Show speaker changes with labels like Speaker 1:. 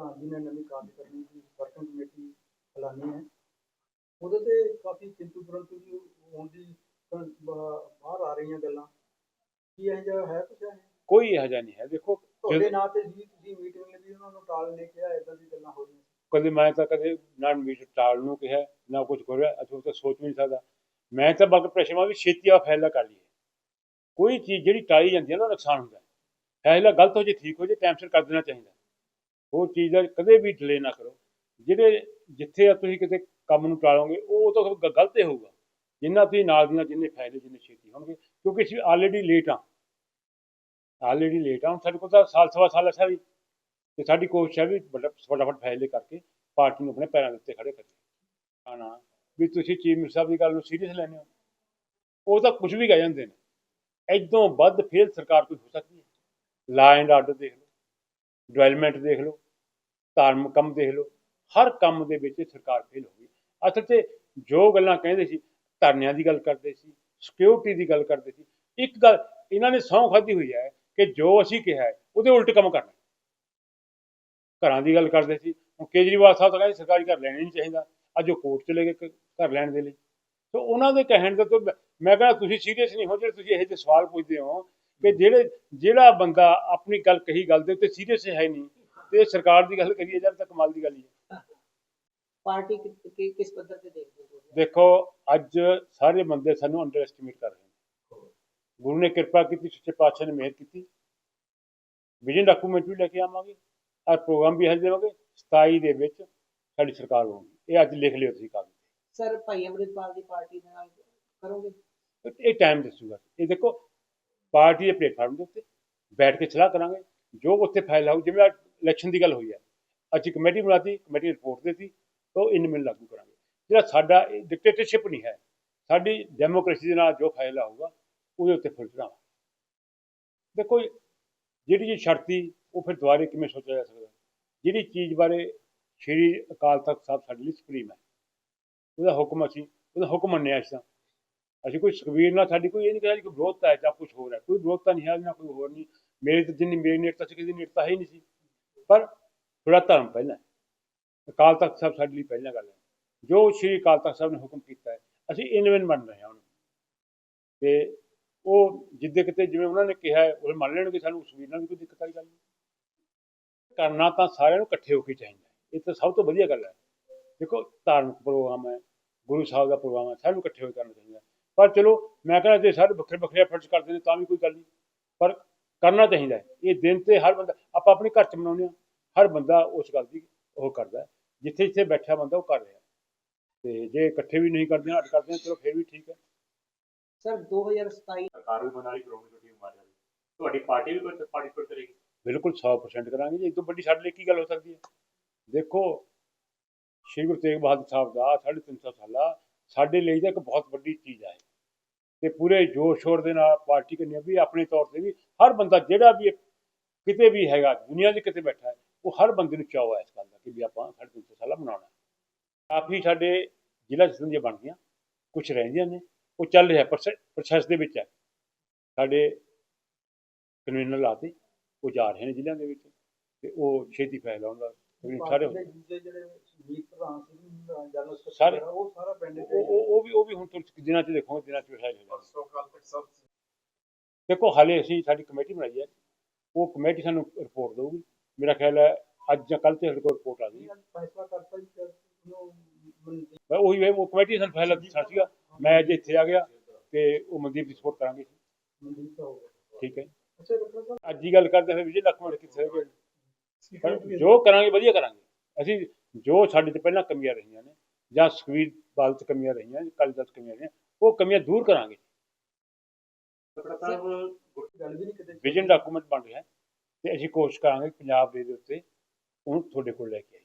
Speaker 1: ਪ੍ਰਧਾਨ ਜੀ ਨੇ ਨਵੀਂ ਕਾਰਜਕਾਰਨੀ ਦੀ ਵਰਕਿੰਗ ਕਮੇਟੀ ਐਲਾਨੀ ਹੈ। ਉਹਦੇ ਤੇ ਕਾਫੀ ਕਿੰਤੂ ਪਰੰਤੂ ਜੀ ਹੋਣ ਦੀ ਬਾਹਰ ਆ ਰਹੀਆਂ ਗੱਲਾਂ। ਕੀ ਇਹ ਜਿਹਾ ਹੈ ਕੁਝ ਹੈ
Speaker 2: ਕੋਈ ਇਹੋ ਜਿਹਾ ਨਹੀਂ ਹੈ। ਦੇਖੋ
Speaker 1: ਤੁਹਾਡੇ ਨਾਂ ਤੇ ਜੀ ਤੁਸੀਂ ਮੀਟਿੰਗ ਲਈ ਉਹਨਾਂ ਨੂੰ ਟਾਲ ਲੈ ਕੇ ਆ ਇਦਾਂ ਦੀ ਗੱਲਾਂ ਹੋ ਰਹੀਆਂ।
Speaker 2: ਕਦੇ ਮੈਂ ਤਾਂ ਕਦੇ ਨਾ ਮੀਟ ਟਾਲ ਨੂੰ ਕਿਹਾ ਨਾ ਕੁਝ ਕਰ ਰਿਹਾ ਅਸੀਂ ਉਹ ਤਾਂ ਸੋਚ ਵੀ ਨਹੀਂ ਸਕਦਾ। ਮੈਂ ਤਾਂ ਬਲਕਿ ਪ੍ਰਸ਼ਨ ਮਾ ਵੀ ਛੇਤੀ ਆ ਫੈਸਲਾ ਕਰ ਲਈਏ। ਕੋਈ ਚੀਜ਼ ਜਿਹੜੀ ਟਾਲੀ ਜਾਂਦੀ ਹੈ ਨਾ ਨੁਕਸਾਨ ਹੁੰਦਾ ਹੈ। ਫੈਸਲਾ ਗਲਤ ਹੋ ਜੇ ਠੀਕ ਹੋ ਜੇ ਟਾਈਮ ਸਿਰ ਕਰ ਦੇਣਾ ਚਾਹੀਦਾ। ਉਹ ਚੀਜ਼ ਦਾ ਕਦੇ ਵੀ ਡਿਲੇ ਨਾ ਕਰੋ। ਜਿਹੜੇ ਜਿੱਥੇ ਆ ਤੁਸੀਂ ਕਿਤੇ ਕੰਮ ਨੂੰ ਟਾਲੋਗੇ, ਉਹ ਤਾਂ ਗ- ਗਲਤ ਹੀ ਹੋਊਗਾ। ਜਿੰਨਾ ਤੁਸੀਂ ਨਾਲ ਦੀ ਨਾਲ ਜਿੰਨੇ ਫਾਇਦੇ, ਜਿੰਨੇ ਛੇਤੀ ਹੋਣਗੇ, ਕਿਉਂਕਿ ਅਸੀਂ ਆਲਰੇਡੀ ਲੇਟ ਆ ਆਲਰੇਡੀ ਲੇਟ ਆ ਹੁਣ ਸਾਡੇ ਕੋਲ ਤਾਂ ਸਾਲ, ਸਵਾ ਸਾਲ ਹੈ ਸਾਰੀ ਤੇ ਸਾਡੀ ਕੋਸ਼ਿਸ਼ ਹੈ ਵੀ ਫਟਾ- ਫਟਾਫਟ ਫੈਸਲੇ ਕਰਕੇ ਪਾਰਟੀ ਨੂੰ ਆਪਣੇ ਪੈਰਾਂ ਦੇ ਉੱਤੇ ਖੜੇ ਕਰੀਏ। ਆਣਾ ਵੀ ਤੁਸੀਂ ਚੀਫ ਮਿਨਿਸਟਰ ਸਾਹਿਬ ਦੀ ਗੱਲ ਨੂੰ ਸੀਰੀਅਸ ਲੈਂਦੇ ਹੋ। ਉਹ ਤਾਂ ਕੁਝ ਵੀ ਕਹਿ ਜਾਂਦੇ ਨੇ। ਇਦੋਂ ਵੱਧ ਫੇਲ ਸਰਕਾਰ ਕੋਈ ਹੋ ਸਕਦੀ ਹੈ। ਲਾ ਐਂਡ ਆਰਡਰ ਦੇਖ ਲਓ। ਡਿਵੈਲਪਮੈਂਟ ਦੇਖ ਲਓ, ਧਾਰਮਿਕ ਕੰਮ ਦੇਖ ਲਓ, ਹਰ ਕੰਮ ਦੇ ਵਿੱਚ ਸਰਕਾਰ ਫੇਲ ਹੋ ਗਈ। ਅਸਲ 'ਤੇ ਜੋ ਗੱਲਾਂ ਕਹਿੰਦੇ ਸੀ, ਧਰਨਿਆਂ ਦੀ ਗੱਲ ਕਰਦੇ ਸੀ ਸਿਕਿਉਰਿਟੀ ਦੀ ਗੱਲ ਕਰਦੇ ਸੀ, ਇੱਕ ਗੱਲ ਇਹਨਾਂ ਨੇ ਸਹੁੰ ਖਾਧੀ ਹੋਈ ਹੈ ਕਿ ਜੋ ਅਸੀਂ ਕਿਹਾ ਹੈ, ਉਹਦੇ ਉਲਟ ਕੰਮ ਕਰਨਾ। ਘਰਾਂ ਦੀ ਗੱਲ ਕਰਦੇ ਸੀ, ਹੁਣ ਕੇਜਰੀਵਾਲ ਸਾਹਿਬ ਤਾਂ ਕਹਿੰਦੇ ਸਰਕਾਰੀ ਘਰ ਲੈਣੇ ਨਹੀਂ ਚਾਹੀਦਾ, ਅੱਜ ਉਹ ਕੋਰਟ ਚਲੇ ਗਏ ਘਰ ਲੈਣ ਦੇ ਲਈ। ਸੋ ਉਹਨਾਂ ਦੇ ਕਹਿਣ ਦਾ ਤਾਂ ਮੈਂ- ਮੈਂ ਕਹਿੰਦਾ ਤੁਸੀਂ ਸੀਰੀਅਸ ਨਹੀਂ ਹੋ, ਜਿਹੜੇ ਤੁਸੀਂ ਇਹੋ ਜਿਹੇ ਸਵਾਲ ਪੁੱਛਦੇ ਹੋ ਕਿ ਜਿਹੜੇ ਜਿਹੜਾ ਬੰਦਾ ਆਪਣੀ ਗੱਲ ਕਹੀ ਗੱਲ ਦੇ ਉੱਤੇ ਸੀਰੀਅਸ ਹੈ ਨਹੀਂ ਤੇ ਸਰਕਾਰ ਦੀ ਗੱਲ ਕਰੀਏ ਜਦ ਤੱਕ ਕਮਾਲ ਦੀ ਗੱਲ ਹੀ ਹੈ।
Speaker 3: ਪਾਰਟੀ ਕਿਸ ਪੱਧਰ ਤੇ ਦੇਖਦੇ ਹੋ
Speaker 2: ਦੇਖੋ ਅੱਜ ਸਾਰੇ ਬੰਦੇ ਸਾਨੂੰ ਅੰਡਰ ਐਸਟੀਮੇਟ ਕਰ ਰਹੇ ਨੇ। ਗੁਰੂ ਨੇ ਕਿਰਪਾ ਕੀਤੀ ਸੱਚੇ ਪਾਤਸ਼ਾਹ ਨੇ ਮਿਹਰ ਕੀਤੀ। ਵਿਜਨ ਡਾਕੂਮੈਂਟ ਵੀ ਲੈ ਕੇ ਆਵਾਂਗੇ ਔਰ ਪ੍ਰੋਗਰਾਮ ਵੀ ਹਲ ਦੇਵਾਂਗੇ। 27 ਦੇ ਵਿੱਚ ਸਾਡੀ ਸਰਕਾਰ ਹੋਊਗੀ। ਇਹ ਅੱਜ ਲਿਖ ਲਿਓ ਤੁਸੀਂ ਕਾਗਜ਼।
Speaker 3: ਸਰ ਭਾਈ ਅੰਮ੍ਰਿਤਪਾਲ ਦੀ ਪਾਰਟੀ ਦੇ ਨਾਲ ਕਰੋਗੇ?
Speaker 2: ਇਹ ਟਾਈਮ ਦੱਸੂਗਾ। ਇਹ ਦੇਖੋ ਪਾਰਟੀ ਦੇ ਪਲੇਟਫਾਰਮ ਦੇ ਉੱਤੇ ਬੈਠ ਕੇ ਸਲਾਹ ਕਰਾਂਗੇ। ਜੋ ਉੱਥੇ ਫਾਈਲ ਹੋਊ ਜਿਵੇਂ ਇਲੈਕਸ਼ਨ ਦੀ ਗੱਲ ਹੋਈ ਹੈ। ਅਸੀਂ ਕਮੇਟੀ ਬਣਾਤੀ, ਕਮੇਟੀ ਰਿਪੋਰਟ ਦਿੱਤੀ ਉਹ ਇਨ ਮਿਲ ਲਾਗੂ ਕਰਾਂਗੇ। ਜਿਹੜਾ ਸਾਡਾ ਡਿਕਟੇਟਰਸ਼ਿਪ ਨਹੀਂ ਹੈ, ਸਾਡੀ ਡੈਮੋਕ੍ਰੇਸੀ ਦੇ ਨਾਲ ਜੋ ਫਾਇਦਾ ਹੋਊਗਾ ਉਹਦੇ ਉੱਤੇ ਫੁੱਲ ਚੜਾਵਾਂ ਦੇਖੋ ਜਿਹੜੀ ਜੀ ਸ਼ਰਤੀ ਉਹ ਫਿਰ ਦੁਬਾਰੇ ਕਿਵੇਂ ਸੋਚਿਆ ਜਾ ਸਕਦਾ? ਜਿਹੜੀ ਚੀਜ਼ ਬਾਰੇ ਸ਼੍ਰੀ ਅਕਾਲ ਤਖਤ ਸਾਹਿਬ ਸਾਡੇ ਲਈ ਸੁਪਰੀਮ ਹੈ, ਉਹਦਾ ਹੁਕਮ ਅਸੀਂ, ਉਹਦਾ ਹੁਕਮ ਮੰਨਿਆ ਅਸੀਂ ਤਾਂ। ਅਸੀਂ ਕੋਈ ਸੁਖਬੀਰ ਨਾਲ ਸਾਡੀ ਕੋਈ ਇਹ ਨਹੀਂ ਕਿਹਾ ਜੀ ਕੋਈ ਵਿਰੋਧਤਾ ਹੈ ਜਾਂ ਕੁਝ ਹੋਰ ਹੈ। ਕੋਈ ਵਿਰੋਧਤਾ ਨਹੀਂ ਹੈ, ਨਾ ਕੋਈ ਹੋਰ ਨਹੀਂ। ਮੇਰੇ ਤੇ ਜਿੰਨੀ ਮੇਰੀ ਨੇੜਤਾ ਸੀ, ਕਿਸੇ ਦੀ ਨੇੜਤਾ ਹੈ ਹੀ ਨਹੀਂ ਸੀ। ਪਰ ਥੋੜਾ ਧਰਮ ਪਹਿਲਾਂ ਅਕਾਲ ਤਖਤ ਸਾਹਿਬ ਸਾਡੇ ਲਈ ਪਹਿਲਾਂ ਗੱਲ ਹੈ। ਜੋ ਸ਼੍ਰੀ ਅਕਾਲ ਤਖਤ ਸਾਹਿਬ ਨੇ ਹੁਕਮ ਕੀਤਾ ਹੈ, ਅਸੀਂ ਇਨਵੈਨ ਮੰਨ ਰਹੇ ਹਾਂ ਉਹਨੂੰ। ਤੇ ਉਹ ਜਿੱਦੇ ਕਿਤੇ ਜਿਵੇਂ ਉਹਨਾਂ ਨੇ ਕਿਹਾ ਉਹ ਮੰਨ ਲੈਣਗੇ ਸਾਨੂੰ, ਸੁਖਬੀਰ ਨਾਲ ਵੀ ਕੋਈ ਦਿੱਕਤ ਵਾਲੀ ਗੱਲ ਨਹੀਂ। ਕਰਨਾ ਤਾਂ ਸਾਰਿਆਂ ਨੂੰ ਇਕੱਠੇ ਹੋ ਕੇ ਚਾਹੀਦਾ ਇਹ ਤਾਂ ਸਭ ਤੋਂ ਵਧੀਆ ਗੱਲ ਹੈ। ਦੇਖੋ ਧਾਰਮਿਕ ਪ੍ਰੋਗਰਾਮ ਹੈ, ਗੁਰੂ ਸਾਹਿਬ ਦਾ ਪ੍ਰੋਗਰਾਮ ਹੈ ਸਾਨੂੰ ਇਕੱਠੇ ਹੋ ਕੇ ਕਰਨਾ ਚਾਹੀਦਾ ਪਰ ਚਲੋ ਮੈਂ ਕਹਿੰਦਾ ਜੇ ਸਾਰੇ ਵੱਖਰੇ ਵੱਖਰੇ ਐਫਰਟਸ ਕਰਦੇ ਨੇ ਤਾਂ ਵੀ ਕੋਈ ਗੱਲ ਨਹੀਂ। ਪਰ ਕਰਨਾ ਚਾਹੀਦਾ। ਇਹ ਦਿਨ ਤੇ ਹਰ ਬੰਦਾ ਆਪਾਂ ਆਪਣੇ ਘਰ ਚ ਮਨਾਉਂਦੇ ਹਾਂ। ਹਰ ਬੰਦਾ ਉਸ ਗੱਲ ਦੀ ਉਹ ਕਰਦਾ। ਜਿੱਥੇ ਜਿੱਥੇ ਬੈਠਾ ਬੰਦਾ ਉਹ ਕਰ ਰਿਹਾ ਤੇ ਜੇ ਇਕੱਠੇ ਵੀ ਨਹੀਂ ਕਰਦੇ ਅੱਡ ਕਰਦੇ ਚਲੋ ਫਿਰ ਵੀ ਠੀਕ ਹੈ।
Speaker 3: ਸਰ 2027
Speaker 4: ਸਰਕਾਰ ਵੀ ਬਣਾ ਲਈ ਸ਼੍ਰੋਮਣੀ ਕਮੇਟੀ ਮਾਰ ਜਾਵੇ ਤੁਹਾਡੀ ਪਾਰਟੀ ਵੀ ਕੋਈ ਪਾਰਟਿਸਿਪੇਟ ਕਰੇਗੀ
Speaker 2: ਬਿਲਕੁਲ 100% ਕਰਾਂਗੇ ਜੀ। ਤੋਂ ਵੱਡੀ ਸਾਡੇ ਲਈ ਕੀ ਗੱਲ ਹੋ ਸਕਦੀ ਹੈ? ਦੇਖੋ ਸ਼੍ਰੀ ਗੁਰੂ ਤੇਗ ਬਹਾਦਰ ਸਾਹਿਬ ਦਾ 350 ਸਾਲਾ ਸਾਡੇ ਲਈ ਤਾਂ ਇੱਕ ਬਹੁਤ ਵੱਡੀ ਚੀਜ਼ ਹੈ ਤੇ ਪੂਰੇ ਜ਼ੋਰ ਸ਼ੋਰ ਦੇ ਨਾਲ ਪਾਰਟੀ ਕਰਨੀ ਵੀ ਆਪਣੇ ਤੌਰ ਤੇ ਵੀ ਹਰ ਬੰਦਾ ਜਿਹੜਾ ਵੀ ਕਿਤੇ ਵੀ ਹੈਗਾ, ਦੁਨੀਆ 'ਚ ਕਿਤੇ ਬੈਠਾ ਹੈ, ਉਹ ਹਰ ਬੰਦੇ ਨੂੰ ਚਾਅ ਹੈ ਇਸ ਗੱਲ ਦਾ ਕਿ ਵੀ ਆਪਾਂ 350 ਸਾਲਾ ਬਣਾਉਣਾ ਕਾਫੀ ਸਾਡੇ ਜ਼ਿਲ੍ਹਾ ਜਥੇਬੰਦੀਆਂ ਬਣ ਗਈਆਂ ਕੁਝ ਰਹਿੰਦੀਆਂ ਨੇ, ਉਹ ਚੱਲ ਰਿਹਾ ਪ੍ਰੋਸੈਸ ਦੇ ਵਿੱਚ ਹੈ। ਸਾਡੇ ਕਨਵੀਨਰ ਲਾਤੇ, ਉਹ ਜਾ ਰਹੇ ਨੇ ਜ਼ਿਲ੍ਹਿਆਂ ਦੇ ਵਿੱਚ, ਤੇ ਉਹ ਛੇਤੀ ਫੈਲ ਆਉਂਦਾ। ਤਕਰੀਬਨ ਸਾਰੇ
Speaker 1: ਦੇ
Speaker 2: ਸਾਰੇ-
Speaker 1: ਉਹ ਸਾਰਾ ਪਿੰਡ
Speaker 2: ਉਹ ਉਹ- ਉਹ ਵੀ ਉਹ ਵੀ ਹੁਣ ਤੋਂ ਦਿਨਾਂ 'ਚ ਦੇਖੋਗੇ ਦਿਨਾਂ 'ਚ
Speaker 4: ਤੱਕ ਸਭ
Speaker 2: ਦੇਖੋ ਹਾਲੇ ਅਸੀਂ ਸਾਡੀ ਕਮੇਟੀ ਬਣਾਈ ਹੈ ਉਹ ਕਮੇਟੀ ਸਾਨੂੰ ਰਿਪੋਰਟ ਦੇਊਗੀ। ਮੇਰਾ ਖਿਆਲ ਹੈ ਅੱਜ ਜਾਂ ਕੱਲ੍ਹ ਤੇ ਸਾਡੇ ਕੋਲ ਰਿਪੋਰਟ ਆ ਗਈ।
Speaker 1: ਫੈਸਲਾ ਕਰਤਾ ਜੀ ਕਿ ਉਹਨੂੰ ਮੰਨ-
Speaker 2: ਮੈਂ ਉਹੀ ਹੈ ਉਹ ਕਮੇਟੀ ਸਾਨੂੰ ਫੈਸਲਾ ਦਿੱਤਾ ਸੀਗਾ। ਮੈਂ ਅੱਜ ਇੱਥੇ ਆ ਗਿਆ ਤੇ ਉਹ ਮਨਦੀਪ ਦੀ ਸਪੋਰਟ ਕਰਾਂਗੇ। ਠੀਕ ਹੈ ਅੱਜ ਹੀ ਗੱਲ ਕਰਦੇ ਫਿਰ ਵਿਜੇ ਡਾਕੂਮੈਂਟ ਕਿੱਥੇ ਹੈਗੇ ਪਰ ਜੋ ਕਰਾਂਗੇ ਵਧੀਆ ਕਰਾਂਗੇ। ਅਸੀਂ ਜੋ ਸਾਡੇ ਤੇ ਪਹਿਲਾਂ ਕਮੀਆਂ ਰਹੀਆਂ ਨੇ ਜਾਂ ਸੁਖਵੀਰ ਬਾਲ ਚ ਕਮੀਆਂ ਰਹੀਆਂ ਕੱਲ ਦਸ ਕਮੀਆਂ ਰਹੀਆਂ ਉਹ ਕਮੀਆਂ ਦੂਰ ਕਰਾਂਗੇ।
Speaker 4: ਸਪੜਾ ਸਾਹਿਬ
Speaker 1: ਗੱਲ ਵੀ ਨਹੀਂ ਕਿਤੇ
Speaker 2: ਵਿਜ਼ਨ ਡਾਕੂਮੈਂਟ ਬਣ ਰਿਹਾ ਹੈ ਤੇ ਅਸੀਂ ਕੋਸ਼ਿਸ਼ ਕਰਾਂਗੇ ਪੰਜਾਬ ਦੇ ਦੇ ਉੱਤੇ ਉਹਨੂੰ ਤੁਹਾਡੇ ਕੋਲ ਲੈ ਕੇ